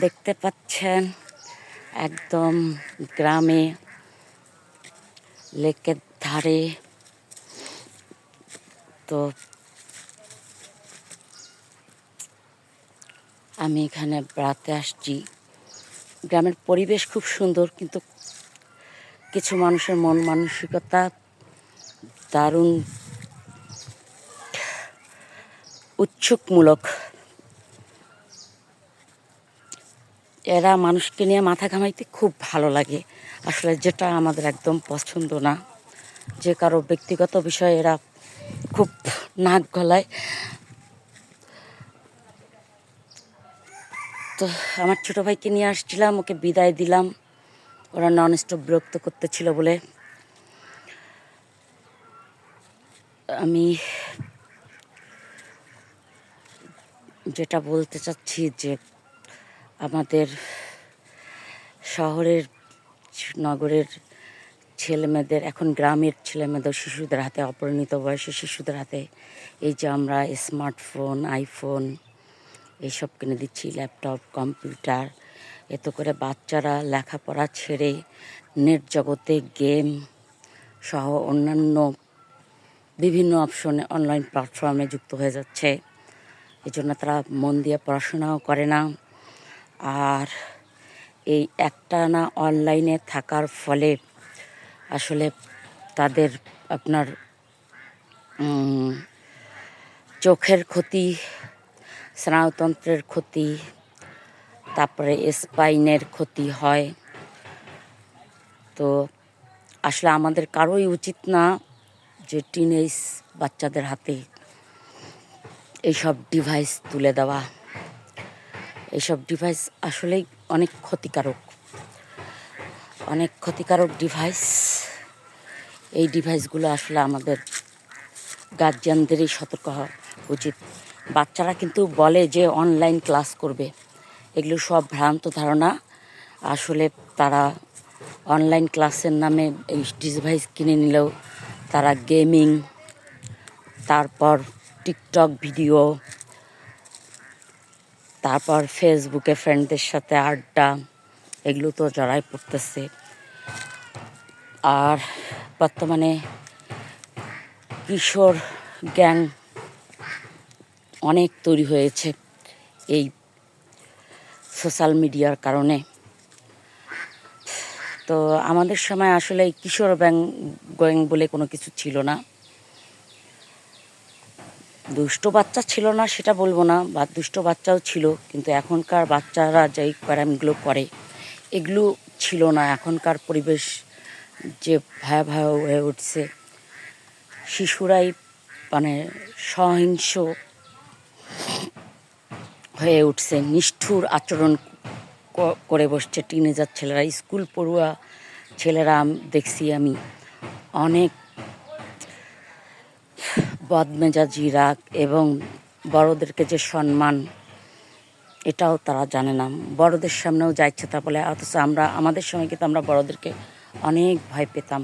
দেখতে পাচ্ছেন একদম গ্রামে, লেকের ধারে। তো আমি এখানে বেড়াতে আসছি। গ্রামের পরিবেশ খুব সুন্দর, কিন্তু কিছু মানুষের মন মানসিকতা দারুণ, উৎসুকমূলক। এরা মানুষকে নিয়ে মাথা ঘামাইতে খুব ভালো লাগে। আসলে যেটা আমাদের একদম পছন্দ না। যে কারও ব্যক্তিগত বিষয়ে এরা খুব নাক গলায়। তো আমার ছোট ভাইকে নিয়ে আসছিলাম, ওকে বিদায় দিলাম। ওরা নন স্টপ বিরক্ত করতেছিল বলে। আমি যেটা বলতে চাচ্ছি যে আমাদের শহরের নগরের ছেলেমেয়েদের, এখন গ্রামের ছেলেমেয়েদের, শিশুদের হাতে, অপরিণত বয়সী শিশুদের হাতে এই যে আমরা স্মার্টফোন, আইফোন, এইসব কিনে দিচ্ছি, ল্যাপটপ, কম্পিউটার, এতে করে বাচ্চারা লেখাপড়া ছেড়ে নেট জগতে গেম সহ অন্যান্য বিভিন্ন অপশনে অনলাইন প্ল্যাটফর্মে যুক্ত হয়ে যাচ্ছে। এই জন্য তারা মন দিয়ে পড়াশোনাও করে না। আর এই একটা না অনলাইনে থাকার ফলে আসলে তাদের আপনার চোখের ক্ষতি, স্নায়ুতন্ত্রের ক্ষতি, তারপরে স্পাইনের ক্ষতি হয়। তো আসলে আমাদের কারোই উচিত না যে টিনেজ বাচ্চাদের হাতে এইসব ডিভাইস তুলে দেওয়া। এইসব ডিভাইস আসলেই অনেক ক্ষতিকারক। অনেক ক্ষতিকারক ডিভাইস এই ডিভাইসগুলো আসলে আমাদের গার্জিয়ানদেরই সতর্ক হওয়া উচিত। বাচ্চারা কিন্তু বলে যে অনলাইন ক্লাস করবে। এগুলো সব ভ্রান্ত ধারণা। আসলে তারা অনলাইন ক্লাসের নামে এই ডিভাইস কিনে নিলেও তারা গেমিং তারপর টিকটক ভিডিও তারপর ফেসবুকে ফ্রেন্ডদের সাথে আড্ডা, এগুলো তো জড়াই পড়তেছে। আর বর্তমানে কিশোর গ্যাং অনেক তৈরি হয়েছে এই সোশ্যাল মিডিয়ার কারণে। তো আমাদের সময় আসলে কিশোর ব্যাং গ্যাং বলে কোনো কিছু ছিল না। দুষ্ট বাচ্চা ছিল না, সেটা বলব না। বা দুষ্ট বাচ্চাও ছিল, কিন্তু এখনকার বাচ্চারা যেই ক্যারামগুলো করে, এগুলো ছিল না। এখনকার পরিবেশ যে ভয়াবহ হয়ে উঠছে, শিশুরাই মানে সহিংস হয়ে উঠছে, নিষ্ঠুর আচরণ করে বসছে। টিনেজার ছেলেরা, স্কুল পড়ুয়া ছেলেরা, দেখছি আমি। অনেক বদমেজাজি রাগ এবং বড়দেরকে যে সম্মান, এটাও তারা জানে না। বড়দের সামনেও যা ইচ্ছে তা বলে, অথচ আমরা, আমাদের সময় কিন্তু আমরা বড়দেরকে অনেক ভয় পেতাম।